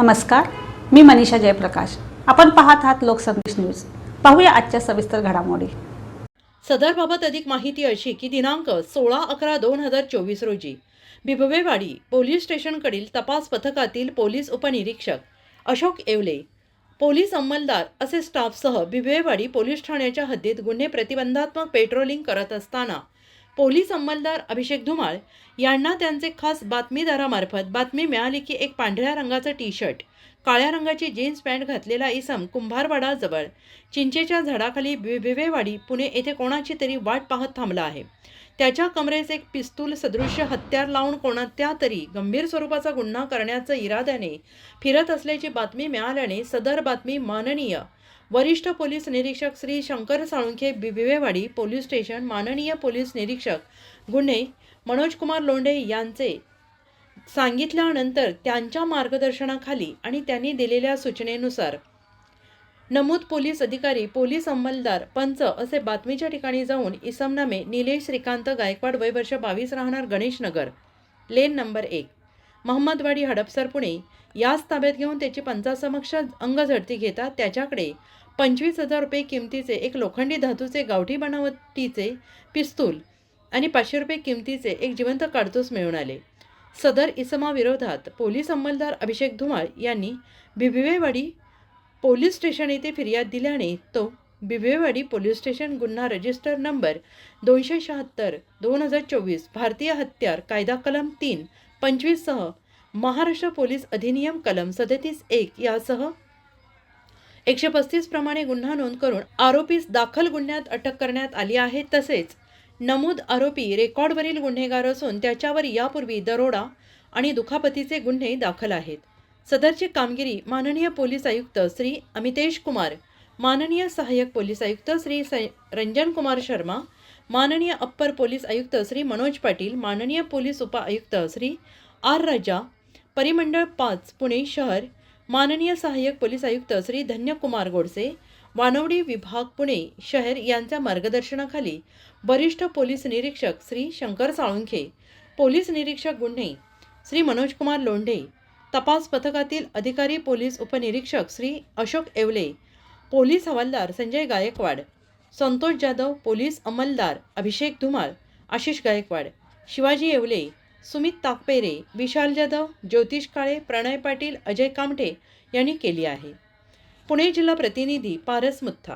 नमस्कार मी मनीषा जयप्रकाश. आपण पाहत आहात लोकसंदेश न्यूज. पाहूया आजच्या सविस्तर घडामोडी. सदरबाबत अधिक माहिती अशी की दिनांक सोळा अकरा दोन हजार चोवीस रोजी बिबवेवाडी पोलीस स्टेशनकडील तपास पथकातील पोलीस उपनिरीक्षक अशोक येवले पोलीस अंमलदार असे स्टाफसह बिबवेवाडी पोलीस ठाण्याच्या हद्दीत गुन्हे प्रतिबंधात्मक पेट्रोलिंग करत असताना पोलीस अंमलदार अभिषेक धुमाळ यांना त्यांचे खास बातमीदारामार्फत बातमी मिळाली की एक पांढऱ्या रंगाचं टी शर्ट काळ्या रंगाची जीन्स पॅन्ट घातलेला इसम कुंभारवाडाजवळ चिंचेच्या झाडाखाली बि- पुणे येथे कोणाची तरी वाट पाहत थांबला आहे. त्याच्या कमरेस एक पिस्तूल सदृश्य हत्यार लावून कोणत्या तरी गंभीर स्वरूपाचा गुन्हा करण्याचा इराद्याने फिरत असल्याची बातमी मिळाल्याने सदर बातमी माननीय वरिष्ठ पोलीस निरीक्षक श्री शंकर साळुंखे बिबिवेवाडी पोलीस स्टेशन माननीय पोलीस निरीक्षक गुन्हे मनोजकुमार लोंढे यांचे सांगितल्यानंतर त्यांच्या मार्गदर्शनाखाली आणि त्यांनी दिलेल्या सूचनेनुसार नमूद पोलीस अधिकारी पोलीस अंमलदार पंच असे बातमीच्या ठिकाणी जाऊन इसमनामे निलेश श्रीकांत गायकवाड वय वर्ष बावीस राहणार गणेशनगर. लेन नंबर एक. महम्मदवाडी हडपसर पुणे. याच ताब्यात घेऊन त्याची पंचासमक्ष अंगझडती घेता त्याच्याकडे पंचवीस हजार रुपये किमतीचे एक लोखंडी धातूचे गावठी बनावटीचे पिस्तूल आणि पाचशे रुपये किमतीचे एक जिवंत काडतूस मिळून आले. सदर इसमाविरोधात पोलीस अंमलदार अभिषेक धुमाळ यांनी बिबिवेवाडी पोलीस स्टेशन येथे फिर्याद दिल्याने तो बिबवेवाडी पोलीस स्टेशन गुन्हा रजिस्टर नंबर दोनशे शहात्तर दोन हजार चोवीस भारतीय हत्यार कायदा कलम तीन पंचवीससह महाराष्ट्र पोलीस अधिनियम कलम सदतीस एक यासह एकशे पस्तीस प्रमाणे गुन्हा नोंद करून आरोपीस दाखल गुन्ह्यात अटक करण्यात आली आहे. तसेच नमूद आरोपी रेकॉर्डवरील गुन्हेगार असून त्याच्यावर यापूर्वी दरोडा आणि दुखापतीचे गुन्हे दाखल आहेत. सदरची कामगिरी माननीय पोलीस आयुक्त श्री अमितेश कुमार माननीय सहाय्यक पोलीस आयुक्त श्री स रंजन कुमार शर्मा माननीय अप्पर पोलीस आयुक्त श्री मनोज पाटील माननीय पोलीस उपआयुक्त श्री आर राजा परिमंडळ पाच पुणे शहर माननीय सहाय्यक पोलीस आयुक्त श्री धन्यकुमार गोडसे वानवडी विभाग पुणे शहर यांच्या मार्गदर्शनाखाली वरिष्ठ पोलीस निरीक्षक श्री शंकर साळुंखे पोलीस निरीक्षक गुन्हे श्री मनोजकुमार लोंढे तपास पथकातील अधिकारी पोलीस उपनिरीक्षक श्री अशोक येवले पोलीस हवालदार संजय गायकवाड संतोष जाधव पोलीस अंमलदार अभिषेक धुमाळ आशिष गायकवाड शिवाजी येवले सुमित ताकपेरे विशाल जाधव ज्योतिष काळे प्रणय पाटील अजय कामठे यांनी केली आहे. पुणे जिल्हा प्रतिनिधी पारस मुत्था